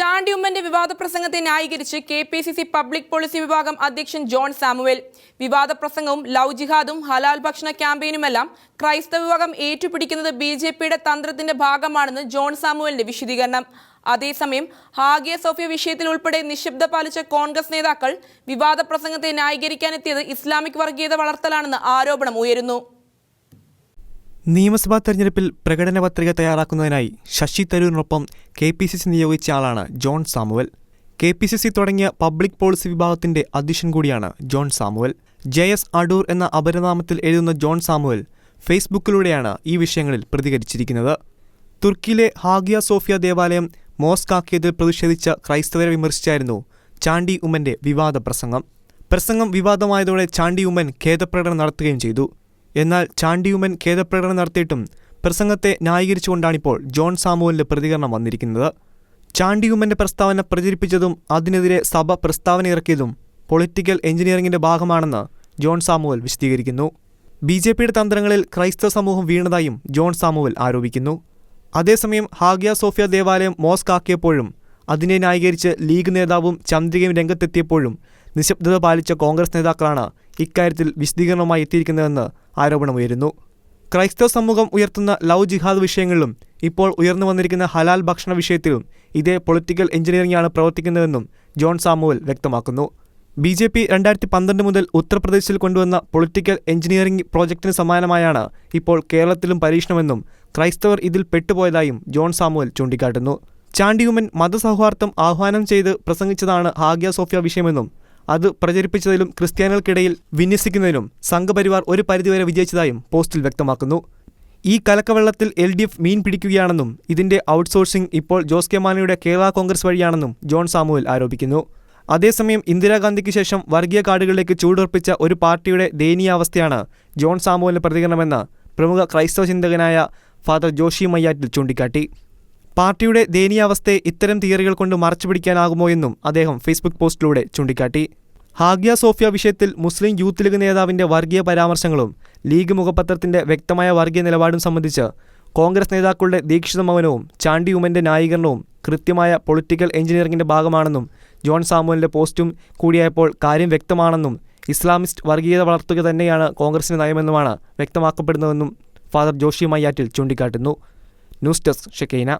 ചാണ്ടി ഉമ്മന്റെ വിവാദ പ്രസംഗത്തെ ന്യായീകരിച്ച് K P C C public policy വിഭാഗം അധ്യക്ഷൻ ജോൺ സാമുവേൽ. വിവാദ പ്രസംഗവും ലവ് ജിഹാദും ഹലാൽ ഭക്ഷണ ക്യാമ്പയിനുമെല്ലാം ക്രൈസ്തവ വിഭാഗം ഏറ്റുപിടിക്കുന്നത് ബി ജെ പിയുടെ തന്ത്രത്തിന്റെ ഭാഗമാണെന്ന് ജോൺ സാമുവേലിന്റെ വിശദീകരണം. അതേസമയം ഹാഗിയ സോഫിയ വിഷയത്തിൽ ഉൾപ്പെടെ നിശബ്ദ പാലിച്ച കോൺഗ്രസ് നേതാക്കൾ വിവാദ പ്രസംഗത്തെ ന്യായീകരിക്കാനെത്തിയത് ഇസ്ലാമിക് വർഗീയത വളർത്തലാണെന്ന് ആരോപണം ഉയരുന്നു. നിയമസഭാ തെരഞ്ഞെടുപ്പിൽ പ്രകടന പത്രിക തയ്യാറാക്കുന്നതിനായി ശശി തരൂരിനൊപ്പം കെ പി സി സി നിയോഗിച്ച ആളാണ് John Samuel. K P C C തുടങ്ങിയ പബ്ലിക് പോളിസി വിഭാഗത്തിന്റെ അധ്യക്ഷൻ കൂടിയാണ് John Samuel. J S Adoor എന്ന അപരനാമത്തിൽ എഴുതുന്ന ജോൺ സാമുവൽ ഫേസ്ബുക്കിലൂടെയാണ് ഈ വിഷയങ്ങളിൽ പ്രതികരിച്ചിരിക്കുന്നത്. തുർക്കിയിലെ ഹാഗിയ സോഫിയ ദേവാലയം മോസ്കാക്കിയതിൽ പ്രതിഷേധിച്ച ക്രൈസ്തവരെ വിമർശിച്ചായിരുന്നു ചാണ്ടി ഉമ്മന്റെ വിവാദ പ്രസംഗം. പ്രസംഗം വിവാദമായതോടെ ചാണ്ടി ഉമ്മൻ ഖേദപ്രകടനം നടത്തുകയും ചെയ്തു. എന്നാൽ ചാണ്ടിയുമൻ ഖേദപ്രകടനം നടത്തിയിട്ടും പ്രസംഗത്തെ ന്യായീകരിച്ചുകൊണ്ടാണിപ്പോൾ ജോൺ സാമുവലിന്റെ പ്രതികരണം വന്നിരിക്കുന്നത്. ചാണ്ടിയുമന്റെ പ്രസ്താവന പ്രചരിപ്പിച്ചതും അതിനെതിരെ സഭ പ്രസ്താവന ഇറക്കിയതും പൊളിറ്റിക്കൽ എഞ്ചിനീയറിംഗിന്റെ ഭാഗമാണെന്ന് ജോൺ സാമുവൽ വിശദീകരിക്കുന്നു. ബി ജെ പിയുടെ തന്ത്രങ്ങളിൽ ക്രൈസ്തവ സമൂഹം വീണതായും ജോൺ സാമുവൽ ആരോപിക്കുന്നു. അതേസമയം ഹാഗിയ സോഫിയ ദേവാലയം മോസ്ക് ആക്കിയപ്പോഴും അതിനെ ന്യായീകരിച്ച് ലീഗ് നേതാവും ചന്ദ്രികയും രംഗത്തെത്തിയപ്പോഴും നിശബ്ദത പാലിച്ച കോൺഗ്രസ് നേതാക്കളാണ് ഇക്കാര്യത്തിൽ വിശദീകരണവുമായി എത്തിയിരിക്കുന്നതെന്ന് ആരോപണമുയരുന്നു. ക്രൈസ്തവ സമൂഹം ഉയർത്തുന്ന ലവ് ജിഹാദ് വിഷയങ്ങളിലും ഇപ്പോൾ ഉയർന്നു വന്നിരിക്കുന്ന ഹലാൽ ഭക്ഷണ വിഷയത്തിലും ഇതേ പൊളിറ്റിക്കൽ എഞ്ചിനീയറിംഗാണ് പ്രവർത്തിക്കുന്നതെന്നും ജോൺ സാമുവൽ വ്യക്തമാക്കുന്നു. ബി ജെ പി രണ്ടായിരത്തി പന്ത്രണ്ട് മുതൽ ഉത്തർപ്രദേശിൽ കൊണ്ടുവന്ന പൊളിറ്റിക്കൽ എഞ്ചിനീയറിംഗ് പ്രോജക്റ്റിന് സമാനമായാണ് ഇപ്പോൾ കേരളത്തിലും പരീക്ഷണമെന്നും ക്രൈസ്തവർ ഇതിൽ പെട്ടുപോയതായും ജോൺ സാമുവൽ ചൂണ്ടിക്കാട്ടുന്നു. ചാണ്ടിയുമൻ മതസൗഹാർദ്ദം ആഹ്വാനം ചെയ്ത് പ്രസംഗിച്ചതാണ് ഹാഗ്യ സോഫിയ വിഷയമെന്നും അത് പ്രചരിപ്പിച്ചതിലും ക്രിസ്ത്യാനികൾക്കിടയിൽ വിന്യസിക്കുന്നതിനും സംഘപരിവാർ ഒരു പരിധിവരെ വിജയിച്ചതായും പോസ്റ്റിൽ വ്യക്തമാക്കുന്നു. ഈ കലക്കവെള്ളത്തിൽ എൽ ഡി എഫ് മീൻ പിടിക്കുകയാണെന്നും ഇതിന്റെ ഔട്ട്സോഴ്സിംഗ് ഇപ്പോൾ ജോസ് കെ മാണിയുടെ കേരള കോൺഗ്രസ് വഴിയാണെന്നും ജോൺ സാമുവൽ ആരോപിക്കുന്നു. അതേസമയം ഇന്ദിരാഗാന്ധിക്ക് ശേഷം വർഗീയ കാർഡുകളിലേക്ക് ചൂടുറപ്പിച്ച ഒരു പാർട്ടിയുടെ ദയനീയാവസ്ഥയാണ് ജോൺ സാമുവലിന്റെ പ്രതികരണമെന്ന് പ്രമുഖ ക്രൈസ്തവ ചിന്തകനായ ഫാദർ ജോഷി മയ്യാറ്റിൽ ചൂണ്ടിക്കാട്ടി. പാർട്ടിയുടെ ദയനീയാവസ്ഥയെ ഇത്തരം തിയറികൾ കൊണ്ട് മറച്ചുപിടിക്കാനാകുമോ എന്നും അദ്ദേഹം ഫേസ്ബുക്ക് പോസ്റ്റിലൂടെ ചൂണ്ടിക്കാട്ടി. ഹാഗിയ സോഫിയ വിഷയത്തിൽ മുസ്ലിം യൂത്ത് ലീഗ് നേതാവിന്റെ വർഗീയ പരാമർശങ്ങളും ലീഗ് മുഖപത്രത്തിന്റെ വ്യക്തമായ വർഗീയ നിലപാടും സംബന്ധിച്ച് കോൺഗ്രസ് നേതാക്കളുടെ ദീക്ഷിത മൗനവും ചാണ്ടി ഉമ്മന്റെ ന്യായീകരണവും കൃത്യമായ പൊളിറ്റിക്കൽ എഞ്ചിനീയറിംഗിന്റെ ഭാഗമാണെന്നും ജോൺ സാമുവലിന്റെ പോസ്റ്റും കൂടിയായപ്പോൾ കാര്യം വ്യക്തമാണെന്നും ഇസ്ലാമിസ്റ്റ് വർഗീയത വളർത്തുക തന്നെയാണ് കോൺഗ്രസിന്റെ നയമെന്നുമാണ് വ്യക്തമാക്കപ്പെടുന്നതെന്നും ഫാദർ ജോഷി മയ്യാറ്റിൽ ചൂണ്ടിക്കാട്ടുന്നു. News desk Shekinah